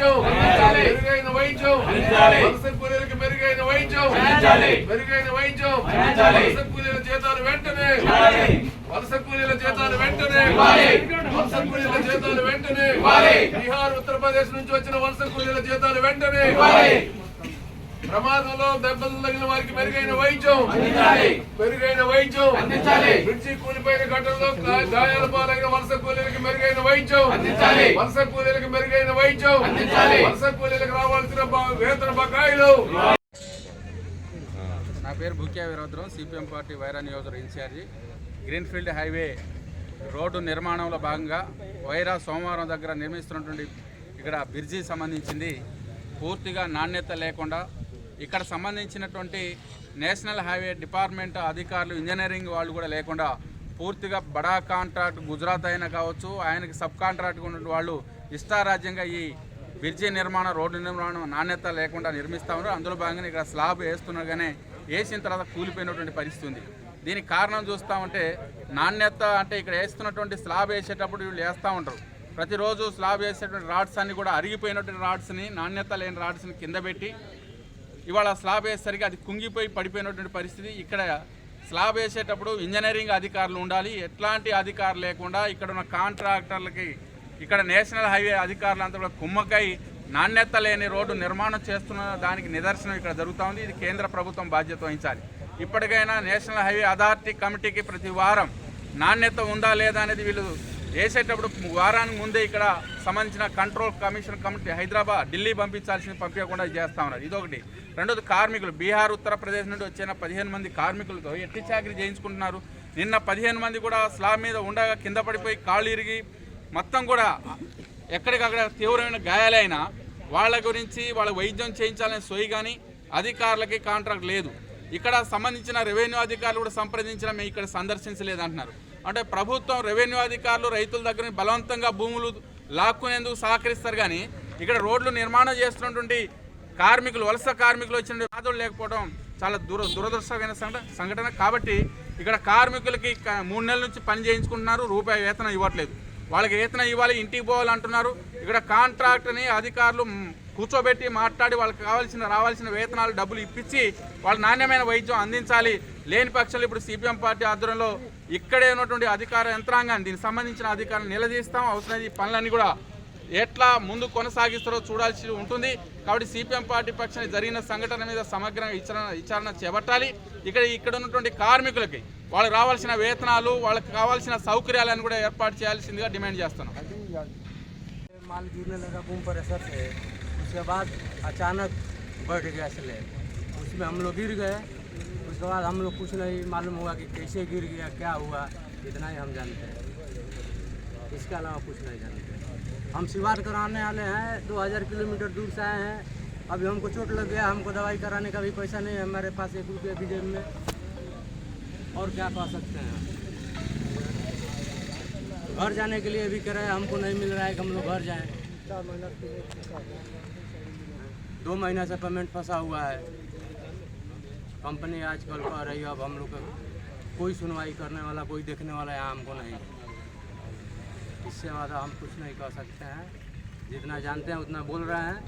వైద్యం. మెరుగైన వైద్యం. వలస కూలీలకు మెరుగైన వైద్యం. మెరుగైన వైద్యం. వలస కూలీల జీతాలు వెంటనే. వలస కూలీల జీతాలు వెంటనే. వలస కూలీల జీతాలు వెంటనే. బీహార్ ఉత్తరప్రదేశ్ నుంచి వచ్చిన వలస కూలీల జీతాలు వెంటనే. ప్రమాదంలో దెబ్బలు తగిన వారికి మెరుగైన వైద్యం అందించాలి. మెరుగైన వైద్యం అందించాలి. బ్రిడ్జి కూలిపోయిన ఘటనలో గాయాల పాలైన వలస కూలీలకు మెరుగైన వైద్యం అందించాలి. వలస కూలీలకు మెరుగైన వైద్యం అందించాలి. వలస కూలీలకు రావాల్సిన వేతన బకాయిలు నా పేరు భూక్యా వీరభద్రం సిపిఎం పార్టీ వైరా నియోజకవర్గ ఇన్ఛార్జి గ్రీన్ఫీల్డ్ హైవే రోడ్డు నిర్మాణంలో భాగంగా వైరా సోమవారం దగ్గర నిర్మిస్తున్నటువంటి ఇక్కడ బ్రిడ్జి సంబంధించింది పూర్తిగా నాణ్యత లేకుండా ఇక్కడ సంబంధించినటువంటి నేషనల్ హైవే డిపార్ట్మెంట్ అధికారులు ఇంజనీరింగ్ వాళ్ళు కూడా లేకుండా పూర్తిగా బడా కాంట్రాక్ట్ గుజరాత్ అయినా కావచ్చు ఆయనకి సబ్ కాంట్రాక్ట్ ఉన్న వాళ్ళు ఇష్టారాజ్యంగా ఈ బ్రిడ్జి నిర్మాణం రోడ్డు నిర్మాణం నాణ్యత లేకుండా నిర్మిస్తా ఉన్నారు. అందులో భాగంగా ఇక్కడ స్లాబ్ వేస్తున్నారు కానీ వేసిన తర్వాత కూలిపోయినటువంటి పరిస్థితి ఉంది. దీనికి కారణం చూస్తూ ఉంటే నాణ్యత అంటే ఇక్కడ వేస్తున్నటువంటి స్లాబ్ వేసేటప్పుడు వీళ్ళు వేస్తూ ఉంటారు. ప్రతిరోజు స్లాబ్ వేసేటువంటి రాడ్స్ అన్ని కూడా అరిగిపోయినటువంటి రాడ్స్ని నాణ్యత లేని రాడ్స్ని కింద పెట్టి ఇవాళ స్లాబ్ వేసేసరికి అది కుంగిపోయి పడిపోయినటువంటి పరిస్థితి. ఇక్కడ స్లాబ్ వేసేటప్పుడు ఇంజనీరింగ్ అధికారులు ఉండాలి. ఎట్లాంటి అధికారులు లేకుండా ఇక్కడ ఉన్న కాంట్రాక్టర్లకి ఇక్కడ నేషనల్ హైవే అధికారులంతా కూడా కుమ్మకై నాణ్యత లేని రోడ్డు నిర్మాణం చేస్తున్న దానికి నిదర్శనం ఇక్కడ జరుగుతూ ఉంది. ఇది కేంద్ర ప్రభుత్వం బాధ్యత వహించాలి. ఇప్పటికైనా నేషనల్ హైవే అథారిటీ కమిటీకి ప్రతి వారం నాణ్యత ఉందా లేదా అనేది వీళ్ళు వేసేటప్పుడు వారానికి ముందే ఇక్కడ సంబంధించిన control commission committee Hyderabad Delhi పంపించాల్సింది పంపించకుండా చేస్తా ఉన్నారు. ఇదొకటి. రెండోది కార్మికులు. బీహార్ ఉత్తరప్రదేశ్ నుండి వచ్చిన పదిహేను మంది కార్మికులతో ఎట్టి చాకరీ చేయించుకుంటున్నారు. నిన్న పదిహేను మంది కూడా స్లాబ్ మీద ఉండగా కింద పడిపోయి కాళ్ళు ఇరిగి మొత్తం కూడా ఎక్కడికక్కడ తీవ్రమైన గాయాలైన వాళ్ళ గురించి వాళ్ళ వైద్యం చేయించాలనే సోయి కానీ అధికారులకి కాంట్రాక్ట్ లేదు. ఇక్కడ సంబంధించిన రెవెన్యూ అధికారులు కూడా సంప్రదించిన మేము ఇక్కడ సందర్శించలేదు అంటున్నారు అంటే ప్రభుత్వం రెవెన్యూ అధికారులు రైతుల దగ్గర బలవంతంగా భూములు లాక్కునేందుకు సహకరిస్తారు కానీ ఇక్కడ రోడ్లు నిర్మాణం చేస్తున్నటువంటి కార్మికులు వలస కార్మికులు వచ్చిన బాధలు లేకపోవడం చాలా దుర దురదృష్టమైన సంఘటన. కాబట్టి ఇక్కడ కార్మికులకి మూడు నెలల నుంచి పని చేయించుకుంటున్నారు రూపాయి వేతనం ఇవ్వట్లేదు. వాళ్ళకి వేతనం ఇవ్వాలి ఇంటికి పోవాలంటున్నారు. ఇక్కడ కాంట్రాక్ట్ని అధికారులు కూర్చోబెట్టి మాట్లాడి వాళ్ళకి కావాల్సిన రావాల్సిన వేతనాలు డబ్బులు ఇప్పించి వాళ్ళ నాణ్యమైన వైద్యం అందించాలి. లేని పక్షాలు ఇప్పుడు సిపిఎం పార్టీ ఆధ్వర్యంలో ఇక్కడే ఉన్నటువంటి అధికార యంత్రాంగాన్ని దీనికి సంబంధించిన అధికారులు నిలదీస్తాం అవసరమైన ఈ పనులన్నీ కూడా ఎట్లా ముందు కొనసాగిస్తారో చూడాల్సి ఉంటుంది కాబట్టి సిపిఎం పార్టీ పక్షాన్ని జరిగిన సంఘటన మీద సమగ్రంగా విచారణ విచారణ చేపట్టాలి ఇక్కడ ఇక్కడ ఉన్నటువంటి కార్మికులకి వాళ్ళకి రావాల్సిన వేతనాలు వాళ్ళకి కావాల్సిన సౌకర్యాలను కూడా ఏర్పాటు చేయాల్సిందిగా డిమాండ్ చేస్తున్నాం माल गिरने लगा बूम प्रेशर से उसके बाद अचानक बढ़ गया स्लैब उसमें हम लोग गिर गए उसके बाद हम लोग कुछ नहीं मालूम हुआ कि कैसे गिर गया क्या हुआ इतना ही हम जानते हैं। इसके अलावा कुछ नहीं जानते हम सिवार कराने वाले हैं 2000 किलोमीटर दूर से आए हैं। अभी हमको चोट लग गया हमको दवाई कराने का भी पैसा नहीं है हमारे पास एक रुपये भी जेब में। और क्या कह सकते हैं? घर जाने के लिए भी किराया हमको नहीं मिल रहा है कि हम लोग घर जाएँ। दो महीना से पेमेंट फंसा हुआ है। कंपनी आजकल कह रही है, अब हम लोग कोई सुनवाई करने वाला, कोई देखने वाला है हमको नहीं। इससे ज़्यादा हम कुछ नहीं कर सकते हैं। जितना जानते हैं उतना बोल रहे हैं।